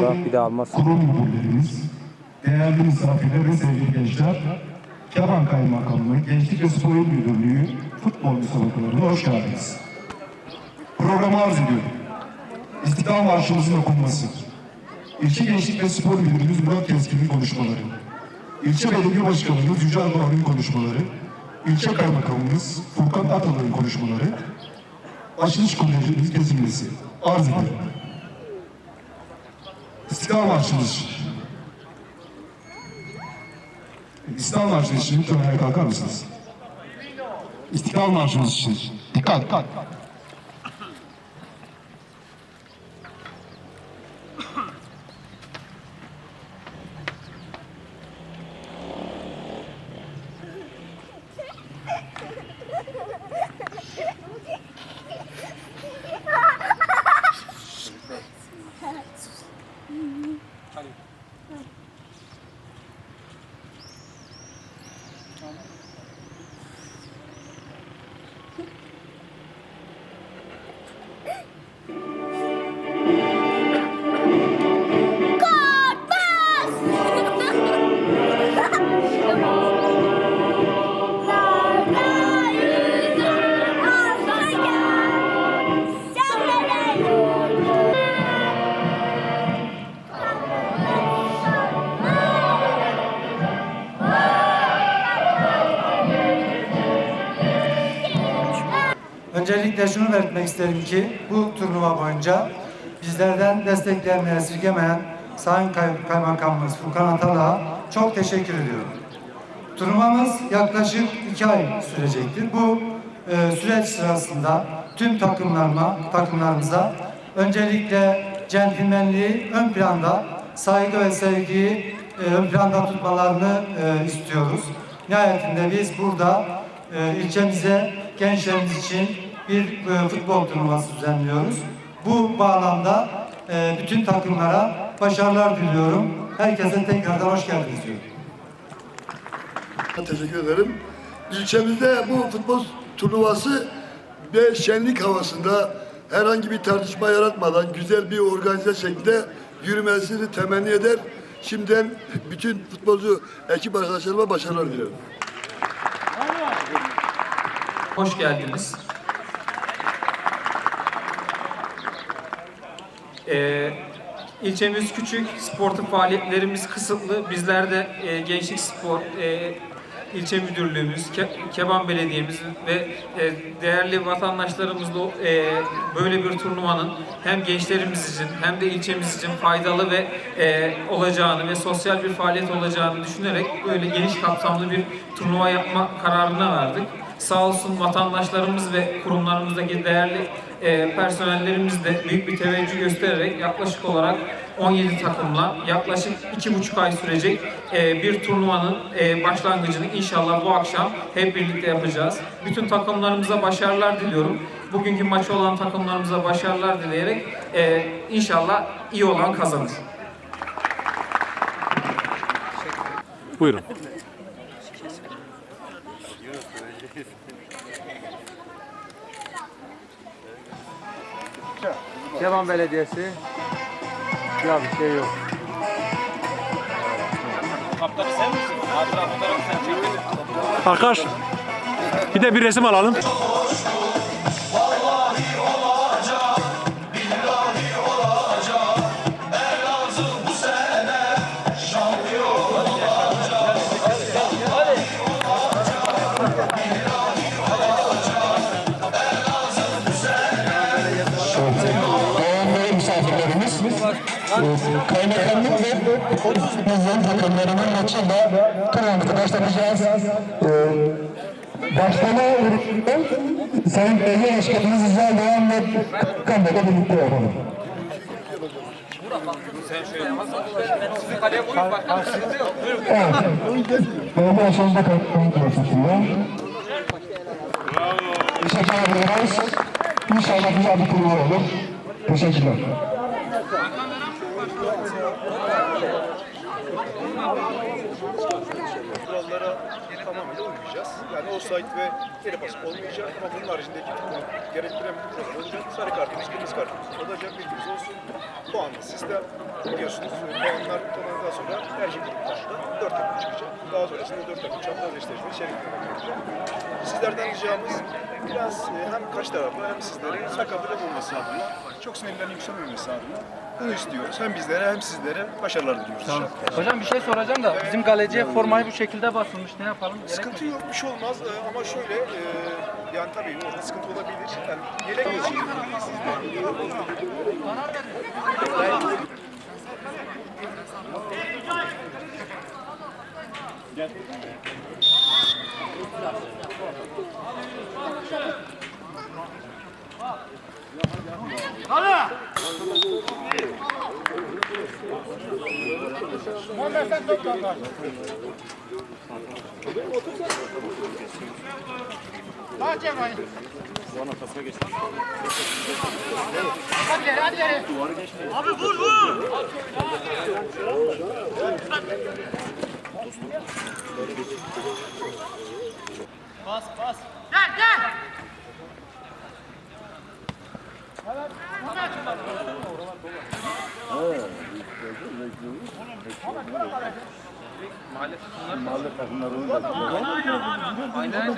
burada. Bir de almaz. kurum müdürlerimiz, değerli misafirler ve sevgili gençler, Keban Kaymakamlığı Gençlik ve Spor İl Müdürlüğü futbol müsabakalarına hoş geldiniz. Programı arz ediyorum. İstiklal Marşımızın okunması, İlçe Gençlik ve Spor Müdürümüz Murat Keskin'in konuşmaları, İlçe Belediye Başkanımız Yücel Doğan'ın konuşmaları, İlçe Kaymakamımız Furkan Atalı'nın konuşmaları, açılış kolejimiz kesilmesi arz ediyorum. İstiklal Marşımız. İstiklal Marşımız için lütfen ayağa kalkar mısınız? İstiklal Marşımız için. Dikkat, dikkat. はい。Öncelikle şunu belirtmek isterim ki bu turnuva boyunca bizlerden desteklerini esirgemeyen Sayın Kay- Kaymakamımız Furkan Atal'a çok teşekkür ediyorum. Turnuvamız yaklaşık iki ay sürecektir. Bu e, süreç sırasında tüm takımlarıma, takımlarımıza öncelikle centilmenliği ön planda, saygı ve sevgiyi e, ön planda tutmalarını e, istiyoruz. Nihayetinde biz burada e, ilçemize, gençlerimiz için bir e, futbol turnuvası düzenliyoruz. Bu bağlamda e, bütün takımlara başarılar diliyorum. Herkese tekrardan hoş geldiniz diyorum. Teşekkür ederim. İlçemizde bu futbol turnuvası ve şenlik havasında herhangi bir tartışma yaratmadan güzel bir organize şekilde yürümesini temenni eder. Şimdiden bütün futbolcu ekip arkadaşlarıma başarılar diliyorum. Hoş geldiniz. Ee, ilçemiz küçük, sportif faaliyetlerimiz kısıtlı. Bizler de e, Gençlik Spor, e, ilçe müdürlüğümüz, Ke- Keban Belediye'miz ve e, değerli vatandaşlarımızla e, böyle bir turnuvanın hem gençlerimiz için hem de ilçemiz için faydalı ve e, olacağını ve sosyal bir faaliyet olacağını düşünerek böyle geniş kapsamlı bir turnuva yapma kararına verdik. Sağ olsun vatandaşlarımız ve kurumlarımızdaki değerli e, personellerimiz de büyük bir teveccüh göstererek yaklaşık olarak 17 takımla yaklaşık 2,5 ay sürecek e, bir turnuvanın e, başlangıcını inşallah bu akşam hep birlikte yapacağız. Bütün takımlarımıza başarılar diliyorum. Bugünkü maçı olan takımlarımıza başarılar dileyerek e, inşallah iyi olan kazanır. Buyurun. Keban Belediyesi. Ya bir şey yok. Arkadaş bir de bir resim alalım. E, kaymakamlık ve bizlerin takımlarının maçıyla turnuvamızı başlatacağız. E, Başlama ürününden Sayın Belediye Başkanımız İzal Doğan ve Kanlı'da birlikte yapalım. Evet. Belediye aşağıda kalkmayı çalışıyor. Teşekkür ederiz. İnşallah güzel bir turnuva olur. Teşekkürler. Thank you. Kurallara tamamıyla uymayacağız. Yani offside ve geri pas olmayacak ama bunun haricindeki gerektiren bir kural olacak. Sarı kartımız, kırmızı kartımız olacak. Bilginiz olsun. Puanlı sistem biliyorsunuz. Puanlar topladıktan sonra her şey gruplarında 4 takım çıkacak. Daha sonrasında 4 takım çapraz eşleşme olacak. Sizlerden ricamız biraz e, hem kaç taraflı hem sizlere sakatlık olması adına, çok sinirlerin yükselmemesi adına bunu istiyoruz. Hem bizlere hem sizlere başarılar diliyoruz. Tamam. Hocam bir şey soracağım da ee, bizim galeciye formayı bu şekilde basılmış. Ne yapalım? Gerek Sıkıntı mi? yok, bir şey olmaz Ee, ama şöyle e, yani tabii orada sıkıntı olabilir. Yani yelek için şey Gel. İstersen topla. Otursan. Daha Cemal. Duvarın arkasına geçti. Hadi ileri, hadi ileri. Duvarı geçmeyin. Abi vur vur. Bas bas. Gel gel. Evet. Mahalle takımları. Mahalle takımları. Aynen.